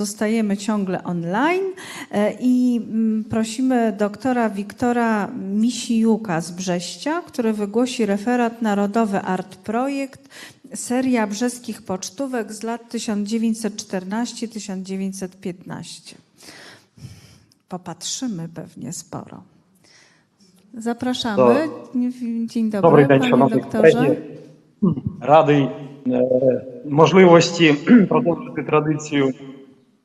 Zostajemy ciągle online e, i mm, prosimy doktora Wiktora Misijuka z Brześcia, który wygłosi referat Narodowy Art Projekt, seria brzeskich pocztówek z lat 1914-1915. Popatrzymy pewnie sporo. Zapraszamy. Dzień dobry, Добрий день, panie шановні doktorze. колеги. Радий е, можливості продовжити традицію е,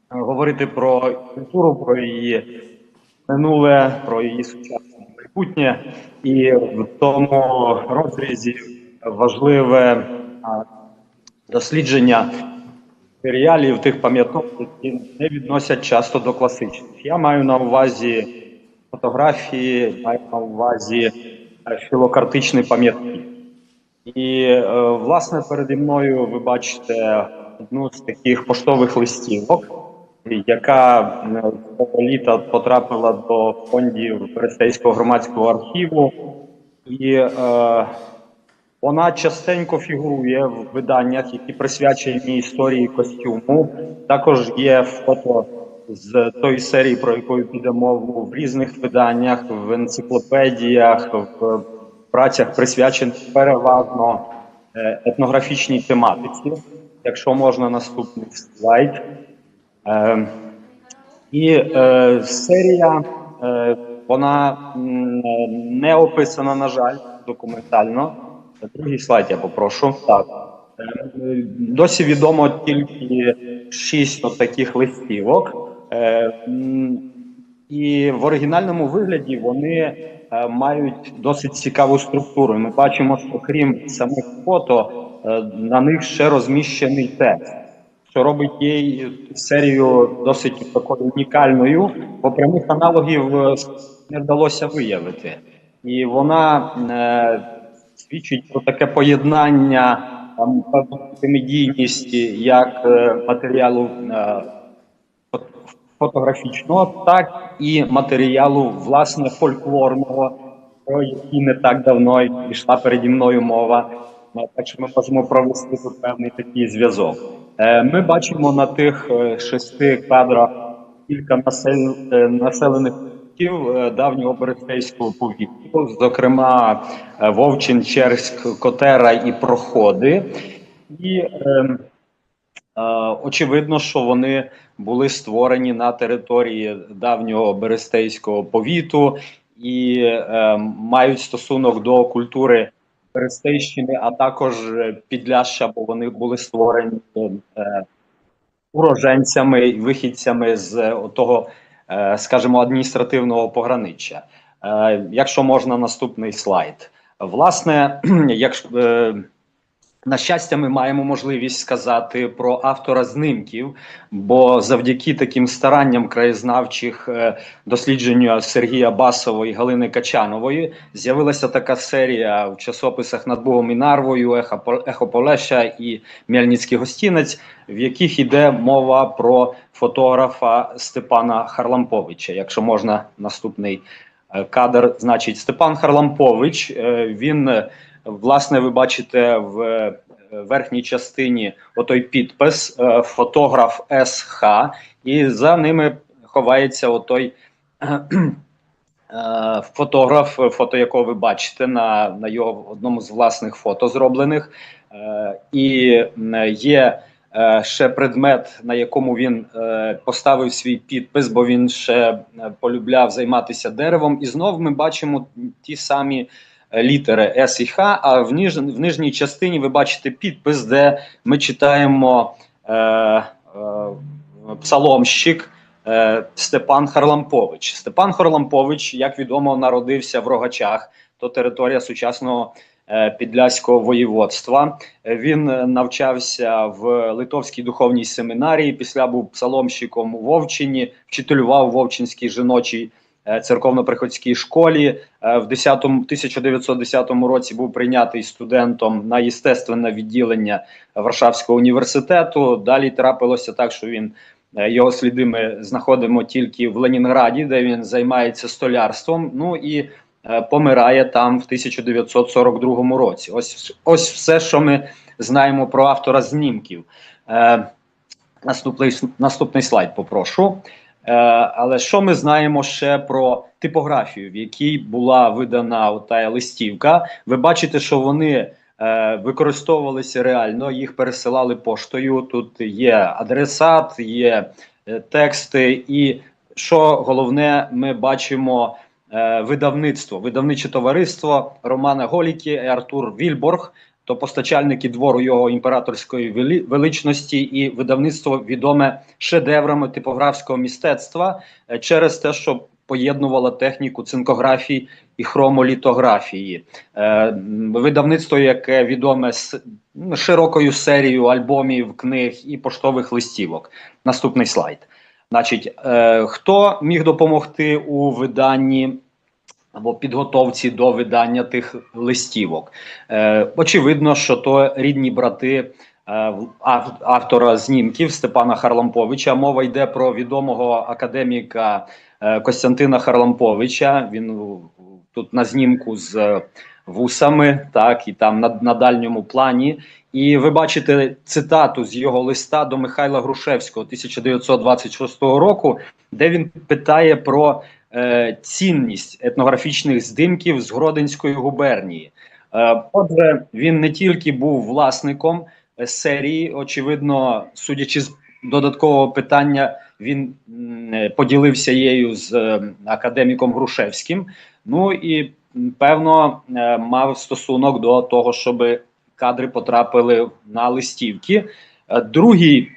говорити про культуру, про її минуле, про її сучасне майбутнє. І в тому розрізі важливе дослідження матеріалів тих пам'яток, які не відносять часто до класичних. Я маю на увазі фотографії, маю на увазі е, філокартичні пам'ятки. І е, власне переді мною ви бачите одну з таких поштових листівок, яка е, цього літа потрапила до фондів Берестейського громадського архіву, і е, вона частенько фігурує в виданнях, які присвячені історії костюму. Також є фото з тої серії, про яку піде мову в різних виданнях, в енциклопедіях, в працях, присвячених переважно е, етнографічній тематиці. Якщо можна, наступний слайд. Е, І е, серія е, вона не описана, на жаль, документально. Другий слайд я попрошу. Так. Е, Досі відомо тільки шість таких листівок. Е, І в оригінальному вигляді вони е, мають досить цікаву структуру. Ми бачимо, що крім самих фото, на них ще розміщений текст що робить їй серію досить такою унікальною, бо прямих аналогів е, не вдалося виявити. І вона е, свідчить про таке поєднання там медійності як е, матеріалу е, фотографічного, так і матеріалу власне фольклорного, про який не так давно йшла переді мною мова. Ну, Так що ми можемо провести певний такий зв'язок. Е, Ми бачимо на тих е, шести кадрах кілька е, населених пунктів е, давнього Берестейського повіту, зокрема е, Вовчин, Черськ, Котера і Проходи. І ем, Е, Очевидно, що вони були створені на території давнього Берестейського повіту і е, мають стосунок до культури Берестейщини, а також е, Підляшша, бо вони були створені е, уроженцями і вихідцями з е, того, е, скажімо, адміністративного пограниччя. Е, Якщо можна, наступний слайд. Власне, якщо е, на щастя, ми маємо можливість сказати про автора знимків, бо завдяки таким старанням краєзнавчих е, дослідженню Сергія Басової і Галини Качанової з'явилася така серія в часописах над Богом і Нарвою, «Ехо Пол- Ехо Полеща і Мельницький гостінець, в яких йде мова про фотографа Степана Харламповича. Якщо можна, наступний е, кадр, значить, Степан Харлампович. е, Він Власне, ви бачите в е, верхній частині отой підпис е, фотограф СХ, і за ними ховається отой е, фотограф, фото якого ви бачите на, на його одному з власних фото зроблених. І є ще предмет, на якому він поставив свій підпис, бо він ще полюбляв займатися деревом. І знов ми бачимо ті самі літери С і Х, а в, ніж, в нижній частині ви бачите підпис, де ми читаємо е, е, псаломщик е, Степан Харлампович. Степан Харлампович, як відомо, народився в Рогачах, то територія сучасного е, Підляського воєводства. Він навчався в Литовській духовній семінарії. Після був псаломщиком у Вовчині, вчителював жіночій е, церковно-приходській школі. Е, В 10, 1910 році був прийнятий студентом на єстественне відділення Варшавського університету. Далі трапилося так, що він е, його сліди ми знаходимо тільки в Ленінграді, де він займається столярством. Ну і е, помирає там в 1942 році. Ось ось все, що ми знаємо про автора знімків. Е, Наступний, наступний слайд попрошу. Е, але що ми знаємо ще про типографію, в якій була видана ота листівка? Ви бачите, що вони е, використовувалися реально, їх пересилали поштою. Тут є адресат, є е, тексти, і що головне, ми бачимо видавництво, видавниче товариство Романа Голіки і Артур Вільборг, то постачальники двору його імператорської величності і видавництво відоме шедеврами типографського мистецтва е, через те, що поєднувало техніку цинкографії і хромолітографії. Е, видавництво, яке відоме з широкою серією альбомів, книг і поштових листівок. Наступний слайд. Значить, е, хто міг допомогти у виданні або підготовці до видання тих листівок? Е, очевидно, що то рідні брати е, автора знімків Степана Харламповича. Мова йде про відомого академіка е, Костянтина Харламповича. Він тут на знімку з е, вусами, так і там на, на дальньому плані. І ви бачите цитату з його листа до Михайла Грушевського 1926 року, де він питає про е, цінність етнографічних здимків з Гродинської губернії. Е, отже, він не тільки був власником е, серії, очевидно, судячи з додаткового питання, він поділився її з академіком Грушевським. Ну і певно мав стосунок до того, щоб кадри потрапили на листівки. Другий,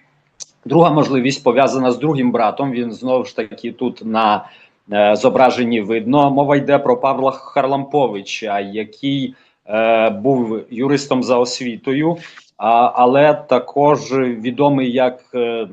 друга можливість пов'язана з другим братом. Він знову ж таки тут на е, зображенні видно. Мова йде про Павла Харламповича, який е, був юристом за освітою, але також відомий як е,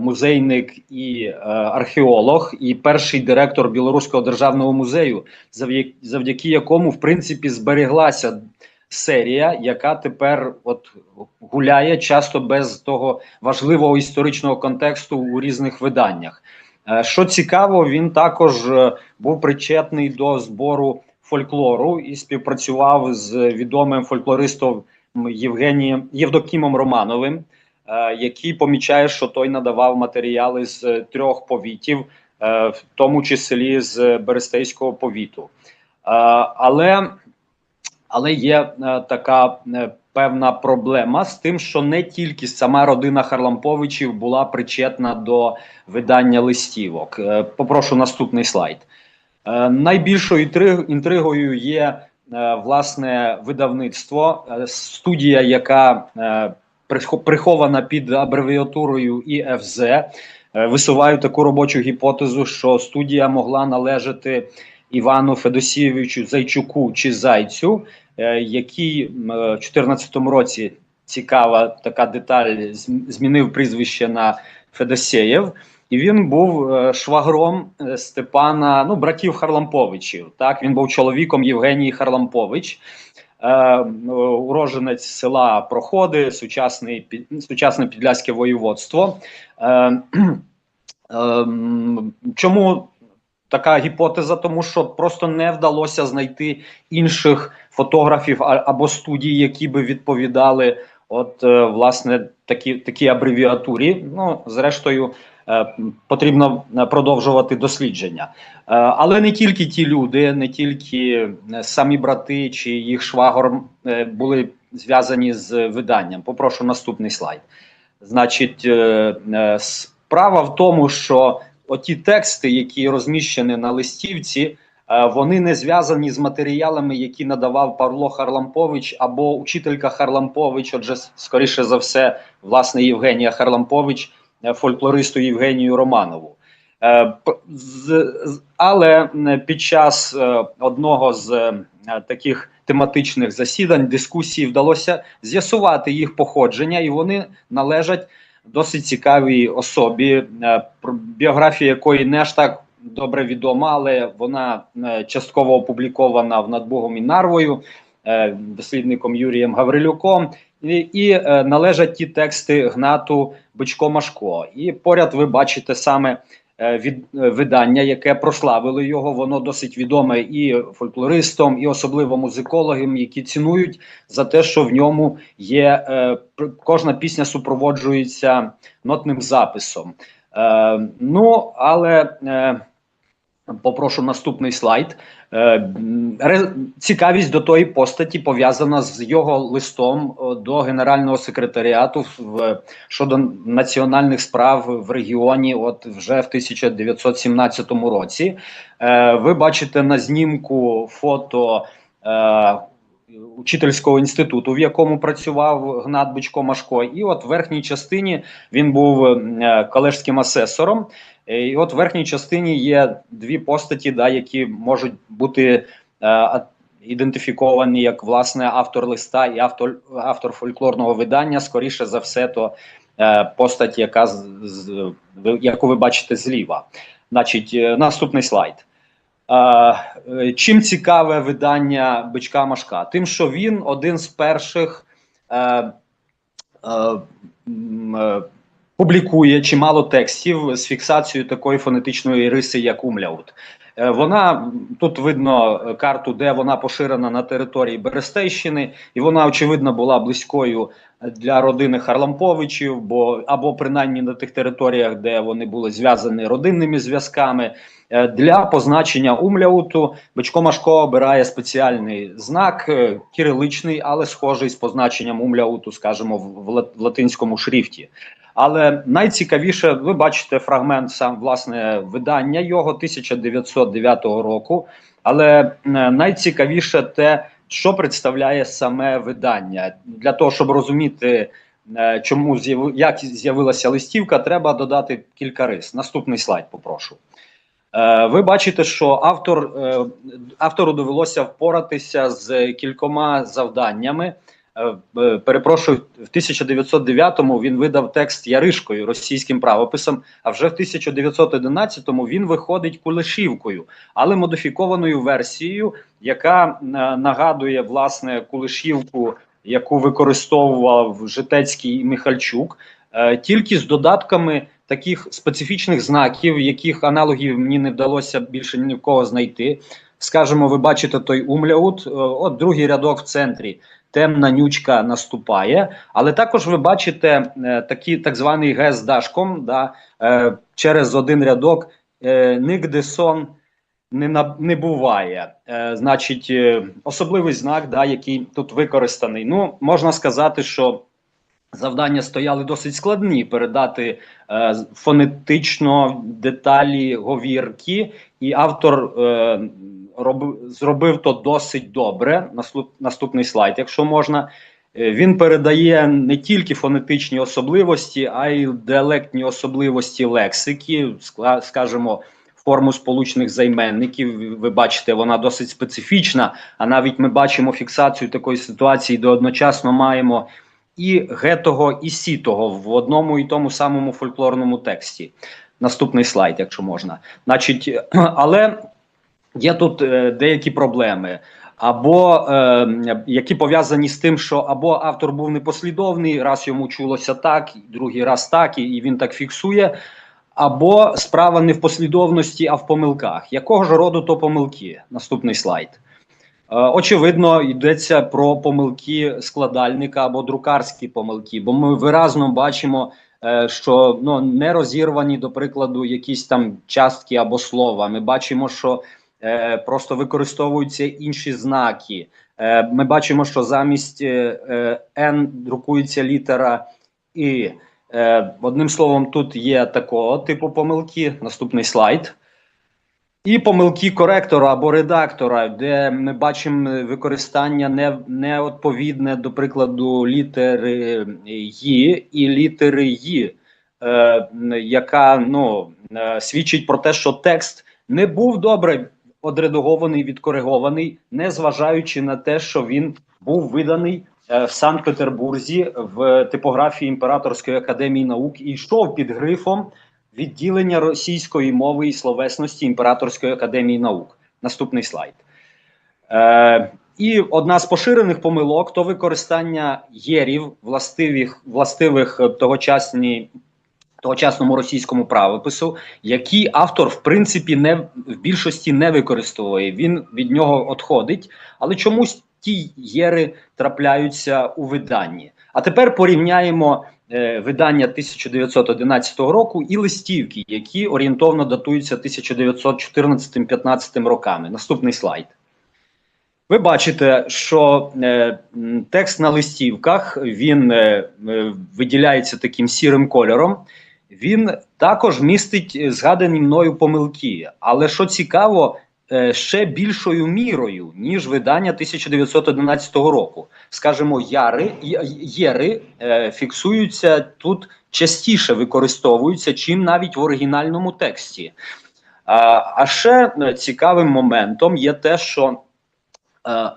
музейник і археолог, і перший директор Білоруського державного музею, завдяки, завдяки якому в принципі збереглася серія, яка тепер от гуляє часто без того важливого історичного контексту у різних виданнях. Е, Що цікаво, він також е, був причетний до збору фольклору і співпрацював з відомим фольклористом Євгенієм Євдокімом Романовим, е, який помічає, що той надавав матеріали з трьох повітів, в тому числі з Берестейського повіту. Але, але є така певна проблема з тим, що не тільки сама родина Харламповичів була причетна до видання листівок. Е, Попрошу наступний слайд. Е, Найбільшою інтригою є е, власне видавництво, студія, яка прихована під абревіатурою ІФЗ. Висуваю таку робочу гіпотезу, що студія могла належати Івану Федосійовичу Зайчуку чи Зайцю, який е, в 2014 році цікава така деталь змінив прізвище на Федосєєв. І він був е, швагром е, Степана, ну, братів Харламповичів. Так, він був чоловіком Євгенії Харлампович, е, е, уроженець села Проходи, сучасний, сучасне підляське воєводство. Е, ем, чому така гіпотеза? Тому що просто не вдалося знайти інших фотографів або студій, які би відповідали. От, е, власне, такі, такі абревіатурі. Ну, зрештою, е, потрібно е, продовжувати дослідження. Але не тільки ті люди, не тільки самі брати чи їх швагор були зв'язані з виданням. Попрошу наступний слайд. Значить, справа в тому, що оті тексти, які розміщені на листівці, е, вони не зв'язані з матеріалами, які надавав Павло Харлампович або учителька Харлампович. Отже, скоріше за все, власне, Євгенія Харлампович, е, фольклористу Євгенію Романову. Е, Але під час одного з таких тематичних засідань дискусії вдалося з'ясувати їх походження, і вони належать досить цікавій особі, е, біографія якої не аж так добре відома, але вона е, частково опублікована в над Богом і Нарвою, е, дослідником Юрієм Гаврилюком. І, і належать ті тексти Гнату Бичко Машко. І поряд ви бачите саме від е, видання, яке прославило його. Воно досить відоме і фольклористам, і особливо музикологам, які цінують за те, що в ньому є е, кожна пісня супроводжується нотним записом. Е, ну але е, попрошу наступний слайд. Е, Цікавість до тої постаті пов'язана з його листом до генерального секретаріату щодо національних справ в регіоні. От вже в 1917 році. Е, ви бачите на знімку фото. Е, Учительського інституту, в якому працював Гнат Бичко Машко, і от в верхній частині він був е, колежським асесором. Е, І от в верхній частині є дві постаті, да, які можуть бути е, ідентифіковані як власне автор листа і автор, автор фольклорного видання. Скоріше за все, то е, постать, яка з, з, яку ви бачите зліва. Значить, е, наступний слайд. Е, е, чим цікаве видання Бичка Машка? Тим, що він один з перших публікує чимало текстів з фіксацією такої фонетичної риси, як умляут. Е, Вона тут видно е, карту, де вона поширена на території Берестейщини, і вона очевидно була близькою для родини Харламповичів, бо або принаймні на тих територіях, де вони були зв'язані родинними зв'язками. Е, Для позначення умляуту Бичко Машко обирає спеціальний знак кириличний, але схожий з позначенням умляуту, скажімо, в латинському шрифті. Але найцікавіше, ви бачите фрагмент сам власне видання його 1909 року. Але е, найцікавіше те, що представляє саме видання. Для того, щоб розуміти, е, чому як з'явилася листівка, треба додати кілька рис. Наступний слайд, попрошу. Е, Ви бачите, що автор, автору довелося впоратися з кількома завданнями. Е, е, Перепрошую, в 1909-му він видав текст Яришкою російським правописом, а вже в 1911-му він виходить Кулешівкою, але модифікованою версією, яка е, нагадує власне Кулешівку, яку використовував Житецький Михальчук, тільки з додатками таких специфічних знаків, яких аналогів мені не вдалося більше ні в кого знайти. Скажемо, ви бачите той умляут, от другий рядок в центрі. Темна нючка наступає, але також ви бачите е, такий так званий гес дашком, да, е, через один рядок е, нігде сон не, на, не буває. Значить, особливий знак, да, який тут використаний. Ну, можна сказати, що завдання стояли досить складні передати е, фонетично деталі говірки, і автор е, роб, зробив то досить добре. Наслуп, наступний слайд, якщо можна. Е, Він передає не тільки фонетичні особливості, а й діалектні особливості лексики, скажімо, форму сполучних займенників. Ви бачите, вона досить специфічна. А навіть ми бачимо фіксацію такої ситуації, де одночасно маємо і гетого, і сітого в одному і тому самому фольклорному тексті. Наступний слайд, якщо можна. Значить, але є тут е, деякі проблеми. Або е, які пов'язані з тим, що або автор був непослідовний, раз йому чулося так, другий раз так, і, він так фіксує, або справа не в послідовності, а в помилках. Якого ж роду то помилки? Наступний слайд. Е, Очевидно, йдеться про помилки складальника або друкарські помилки, бо ми виразно бачимо, що ну не розірвані, до прикладу, якісь там частки або слова. Ми бачимо, що е, просто використовуються інші знаки. Е, ми бачимо, що замість е, е, N друкується літера І. Е, одним словом, тут є такого типу помилки. Наступний слайд. І помилки коректора або редактора, де ми бачимо використання не, неодповідне, до прикладу, літери «ї» і літери «ї», е, яка ну, е, свідчить про те, що текст не був добре одредагований, відкоригований, не зважаючи на те, що він був виданий е, в Санкт-Петербурзі в типографії Імператорської академії наук і йшов під грифом відділення російської мови і словесності Імператорської академії наук. Наступний слайд. Е, і одна з поширених помилок то використання єрів, властивих, властивих тогочасній, тогочасному російському правопису, які автор в принципі не в більшості не використовує. Він від нього відходить, але чомусь ті єри трапляються у виданні. А тепер порівняємо е, видання 1911 року і листівки, які орієнтовно датуються 1914-15 роками. Наступний слайд. Ви бачите, що е, текст на листівках він е, е, виділяється таким сірим кольором. Він також містить е, згадані мною помилки. Але що цікаво, ще більшою мірою, ніж видання 1911 року. Скажімо, яри, єри е, фіксуються тут частіше використовуються, чим навіть в оригінальному тексті. А, а ще е, цікавим моментом є те, що е,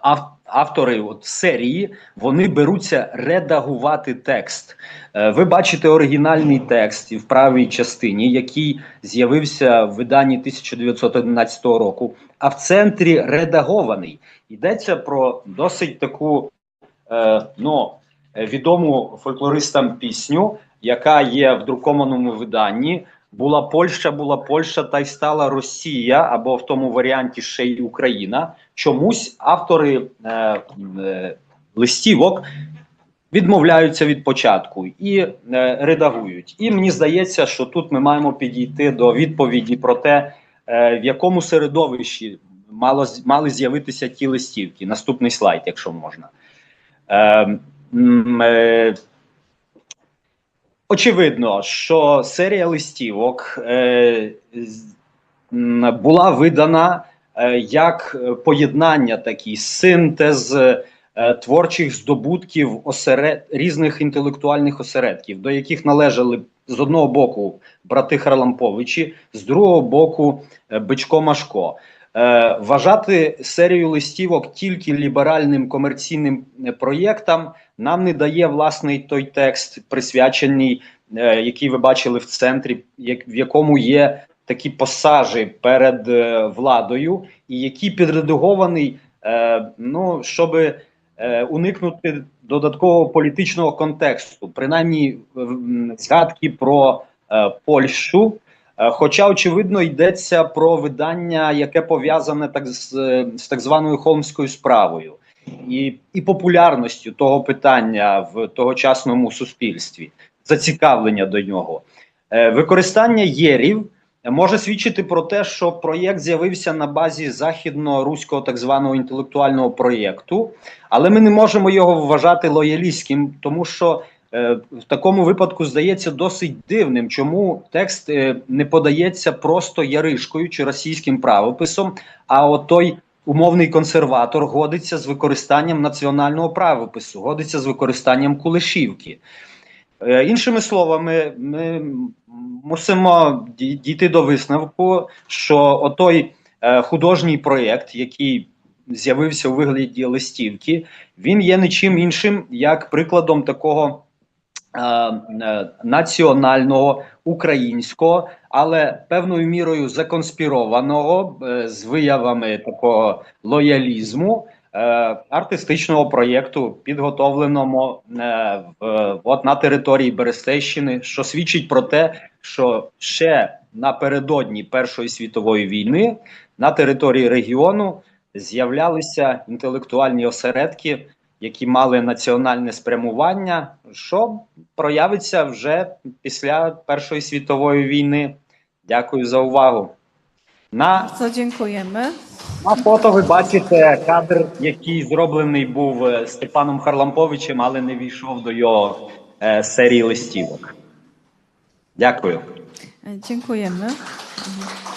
ав- автори от серії вони беруться редагувати текст. Е, Ви бачите оригінальний текст в правій частині, який з'явився в виданні 1911 року, а в центрі редагований. Йдеться про досить таку е, ну, е, відому фольклористам пісню, яка є в друкованому виданні. Була Польща, була Польща, та й стала Росія, або в тому варіанті ще й Україна. Чомусь автори е, е, листівок відмовляються від початку і е, редагують. І мені здається, що тут ми маємо підійти до відповіді про те, е, в якому середовищі мало мали з'явитися ті листівки. Наступний слайд, якщо можна. Е, е, Очевидно, що серія листівок е, була видана е, як поєднання, такий синтез е, творчих здобутків осеред... різних інтелектуальних осередків, до яких належали з одного боку брати Харламповичі, з другого боку Бичко Машко. Вважати серію листівок тільки ліберальним комерційним проєктам нам не дає власний той текст, присвячений, е, який ви бачили в центрі, в якому є такі пасажі перед е, владою, і який підредагований, е, ну, щоб уникнути додаткового політичного контексту, принаймні згадки про Польщу. Хоча, очевидно, йдеться про видання, яке пов'язане так з, з так званою холмською справою і, і популярністю того питання в тогочасному суспільстві, зацікавлення до нього. Е, Використання єрів може свідчити про те, що проєкт з'явився на базі західно-руського так званого інтелектуального проєкту, але ми не можемо його вважати лоялістським, тому що е, в такому випадку здається досить дивним, чому текст е, не подається просто яришкою чи російським правописом, а отой умовний консерватор годиться з використанням національного правопису, годиться з використанням кулешівки. Е, Іншими словами, ми мусимо дійти до висновку, що отой е, художній проєкт, який з'явився у вигляді листівки, він є нічим іншим як прикладом такого національного українського, але певною мірою законспірованого е, з виявами такого лоялізму. е, Артистичного проєкту, підготовленому е, от на території Берестейщини, що свідчить про те, що ще напередодні Першої світової війни на території регіону з'являлися інтелектуальні осередки, які мали національне спрямування, що проявиться вже після Першої світової війни. Дякую за увагу. На, на фото ви бачите кадр, який зроблений був е, Степаном Харламповичем, але не війшов до його е, серії листівок. Дякую. Dziękujemy. Mhm.